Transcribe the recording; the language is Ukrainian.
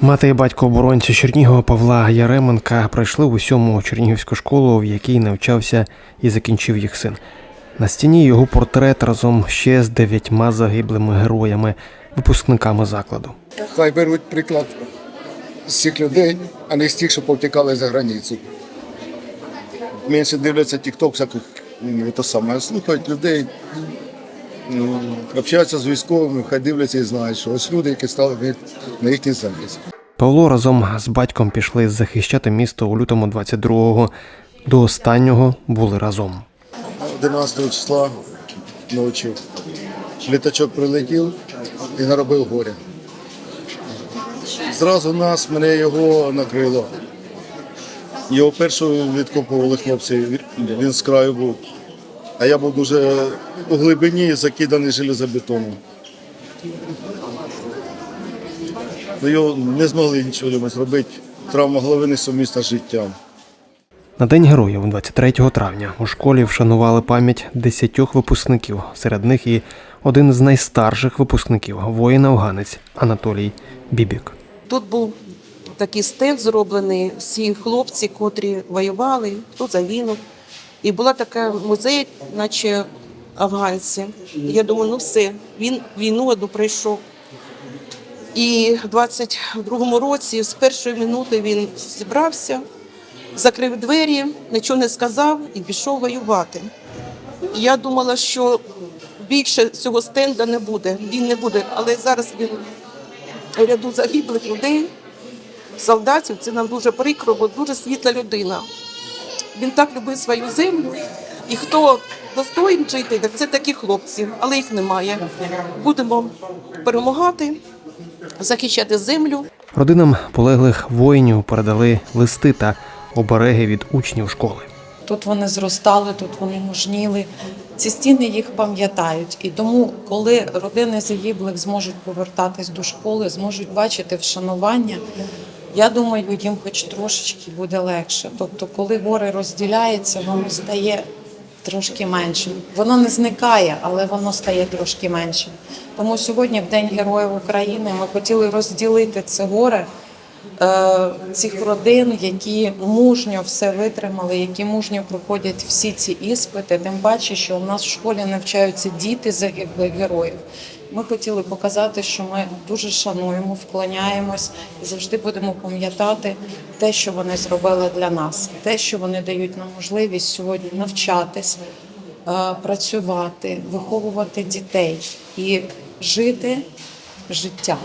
Мати і батько оборонця Чернігова Павла Яременка прийшли в усьому Чернігівську школу, в якій навчався і закінчив їх син. На стіні його портрет разом ще з дев'ятьма загиблими героями, випускниками закладу. Хай беруть приклад з цих людей, а не з тих, що повтікали за границю. Менше дивляться TikTok, всяку то саме, слухають людей, общаються з військовими, хай дивляться і знають, що ось люди, які стали на їхній захист. Павло разом з батьком пішли захищати місто у лютому 22-го. До останнього були разом. 11 числа ночі літачок прилетів і наробив горя. Зразу нас, мене його накрило. Його першого відкопували хлопці, він- він з краю був. А я був дуже у глибині закиданий железобетоном. Ну, Його не змогли нічого йому зробити. Травма голови несумісна з життям. На День героїв 23 травня у школі вшанували пам'ять десятьох випускників. Серед них і один з найстарших випускників воїн-афганець Анатолій Бібік. Тут був такий стенд зроблений, всі хлопці, котрі воювали, хто загинув. І була така музей, наче афганці. Я думаю, ну все, він війну одну пройшов. І в 22-му році, з першої минути, він зібрався, закрив двері, нічого не сказав і пішов воювати. Я думала, що більше цього стенда не буде. Він не буде, але зараз він ряду загиблих людей, солдатів. Це нам дуже прикро, бо дуже світла людина. Він так любив свою землю. І хто достоїн жити, так це такі хлопці, але їх немає. Будемо перемагати, захищати землю. Родинам полеглих воїнів передали листи та обереги від учнів школи. Тут вони зростали, тут вони мужніли. Ці стіни їх пам'ятають. І тому, коли родини загиблих зможуть повертатись до школи, зможуть бачити вшанування, я думаю, їм хоч трошечки буде легше. Тобто, коли горе розділяється, воно стає трошки меншим. Воно не зникає, але воно стає трошки меншим. Тому сьогодні, в День Героїв України, ми хотіли розділити це горе цих родин, які мужньо все витримали, які мужньо проходять всі ці іспити. Тим паче, що у нас в школі навчаються діти загиблих героїв. Ми хотіли показати, що ми дуже шануємо, вклоняємось і завжди будемо пам'ятати те, що вони зробили для нас, те, що вони дають нам можливість сьогодні навчатись, е, працювати, виховувати дітей і жити життя.